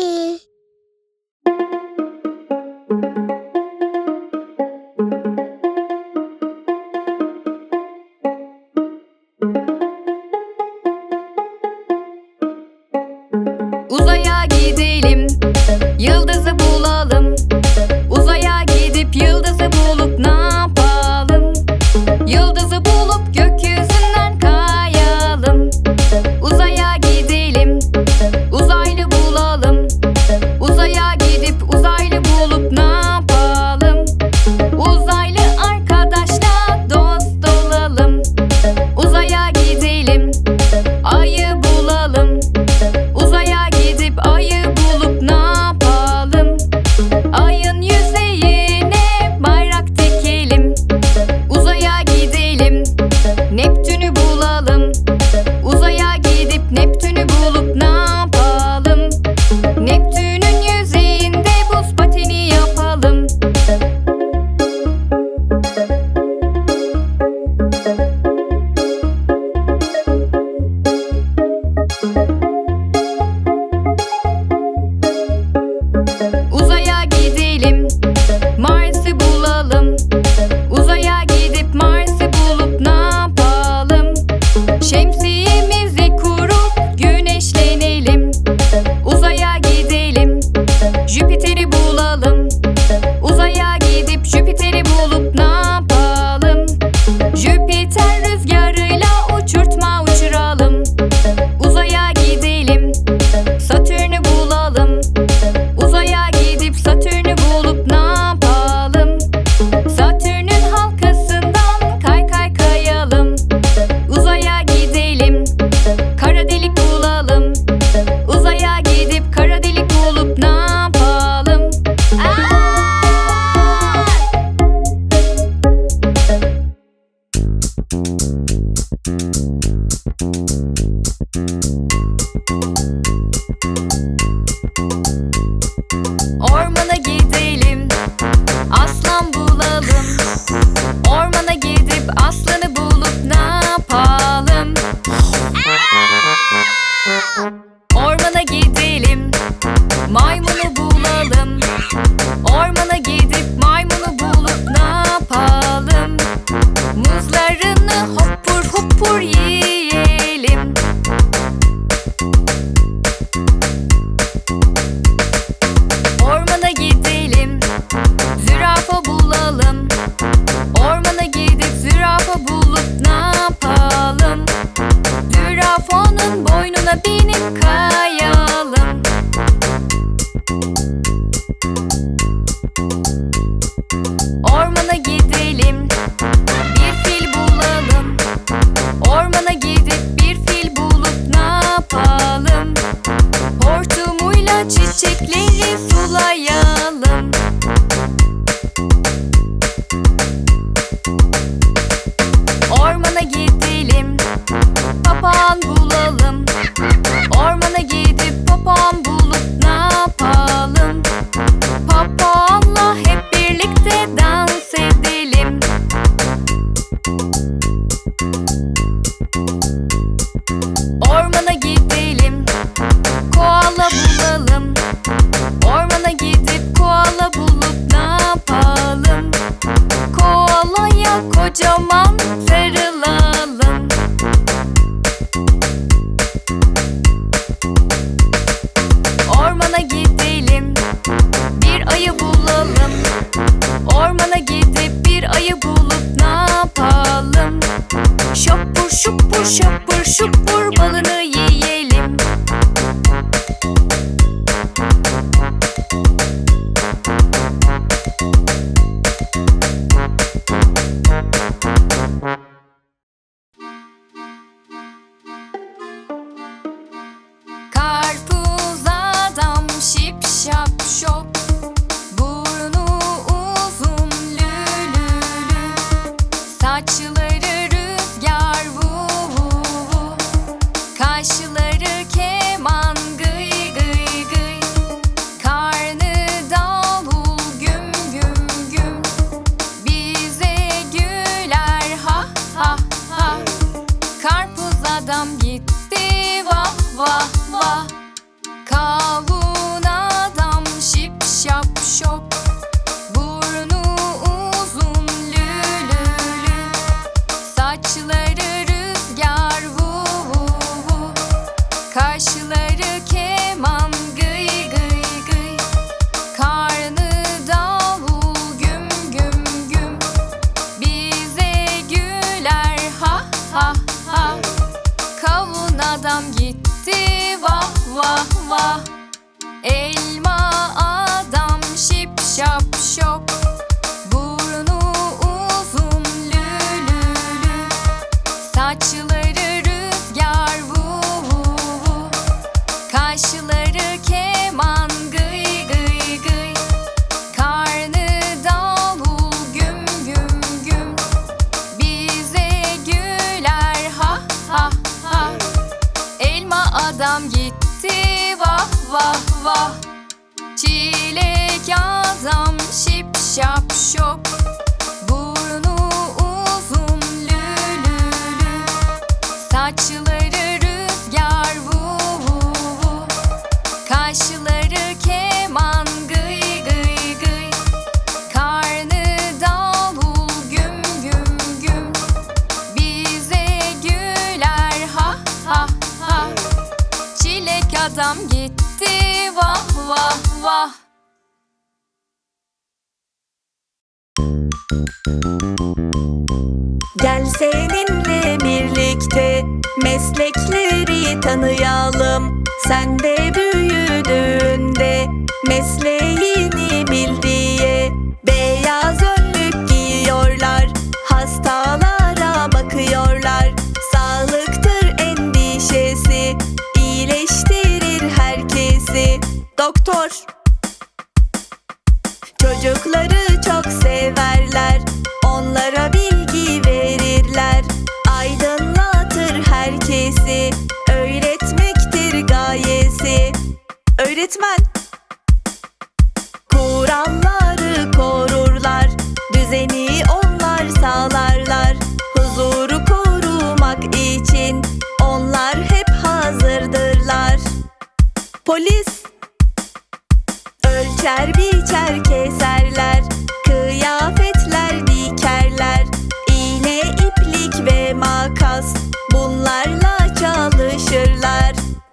Bye. Happy Nikah Saçları rüzgar vu vu vu. Kaşları vah vah. Çilek azam şip şap şop. Gel seninle birlikte meslekleri tanıyalım. Sen de büyüdün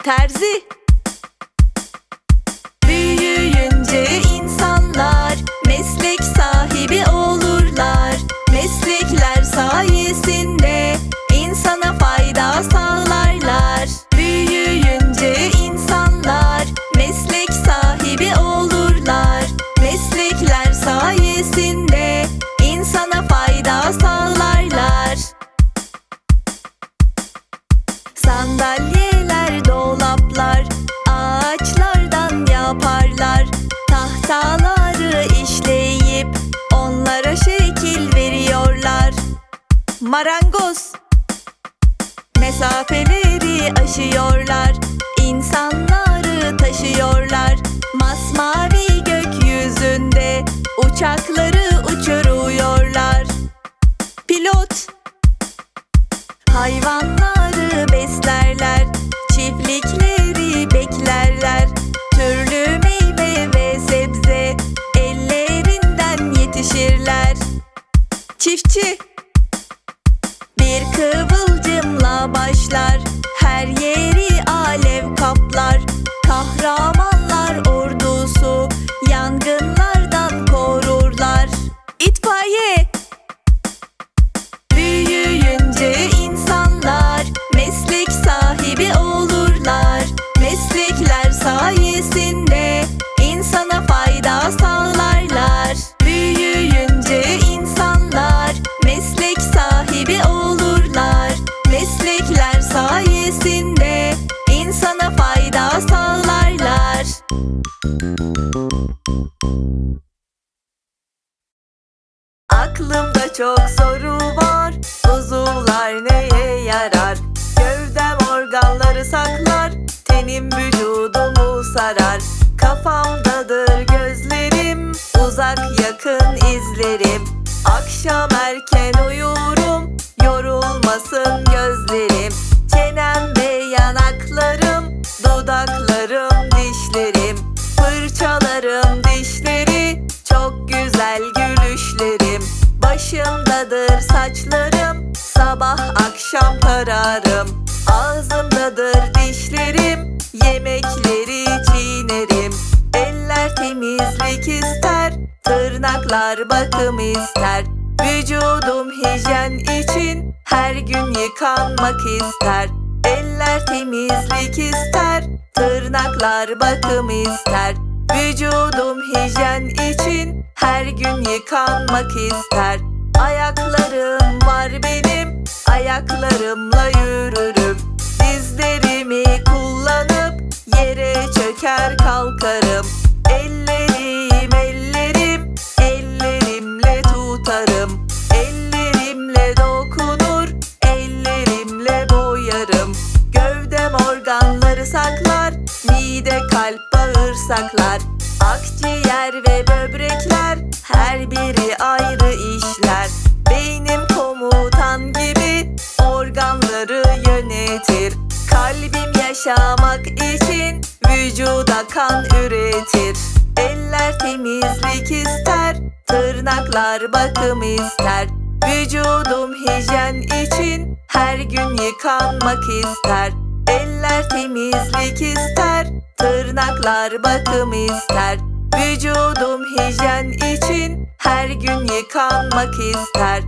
terzi. Büyüyünce insanlar meslek sahibi olurlar. Meslekler sayesinde uçakları uçuruyorlar. Pilot Hayvan Kafamdadır gözlerim Uzak yakın izlerim. Akşam erken uyurum Yorulmasın gözlerim. Çenem ve yanaklarım Dudaklarım dişlerim. Fırçalarım dişleri Çok güzel gülüşlerim. Başımdadır saçlarım Sabah akşam kararım. Ağzımdadır dişlerim Yemekleri çiğnerim. Eller temizlik ister Tırnaklar bakım ister. Vücudum hijyen için Her gün yıkanmak ister. Eller temizlik ister Tırnaklar bakım ister. Vücudum hijyen için Her gün yıkanmak ister. Ayaklarım var benim Ayaklarımla yürürüm. Dizlerimi kullanıp Yere çöker kalkarım. Ellerim ellerim Ellerimle tutarım. Ellerimle dokunur Ellerimle boyarım. Gövdem organları saklar Mide kalp bağırsaklar Akciğer ve böbrekler Her biri ayrı işler. Beynim komutan gibi Organları yönetir Kalbim yaşamak için Vücuda kan üretir. Eller temizlik ister Tırnaklar bakım ister. Vücudum hijyen için Her gün yıkanmak ister. Eller temizlik ister Tırnaklar bakım ister. Vücudum hijyen için Her gün yıkanmak ister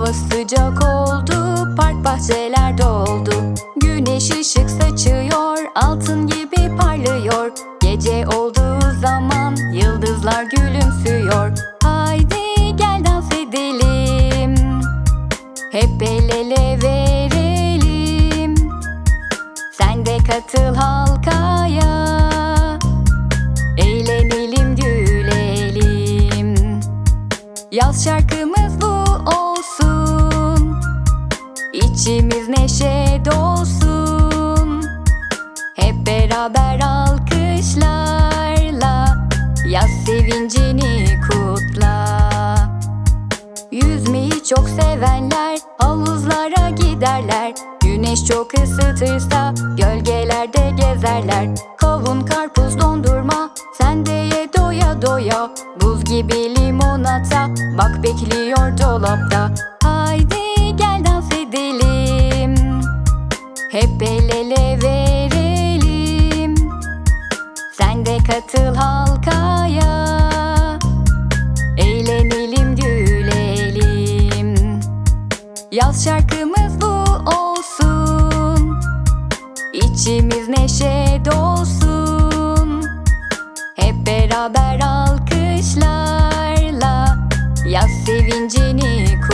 Hava sıcak oldu, park bahçeler doldu. Güneş ışık saçıyor, altın gibi parlıyor. Gece olduğu zaman yıldızlar gülümsüyor. Haydi gel dans edelim. Hep el ele verelim sevincini kutla. Yüzmeyi çok sevenler havuzlara giderler. Güneş çok ısıtırsa gölgelerde gezerler. Kavun, karpuz, dondurma sen de ye doya doya. Buz gibi limonata bak bekliyor dolapta. Haydi gel dans edelim. Hep el ele verelim. Sen de katıl halkaya Yaz şarkımız bu olsun. İçimiz neşe dolsun. Hep beraber alkışlarla Yaz sevincini kutla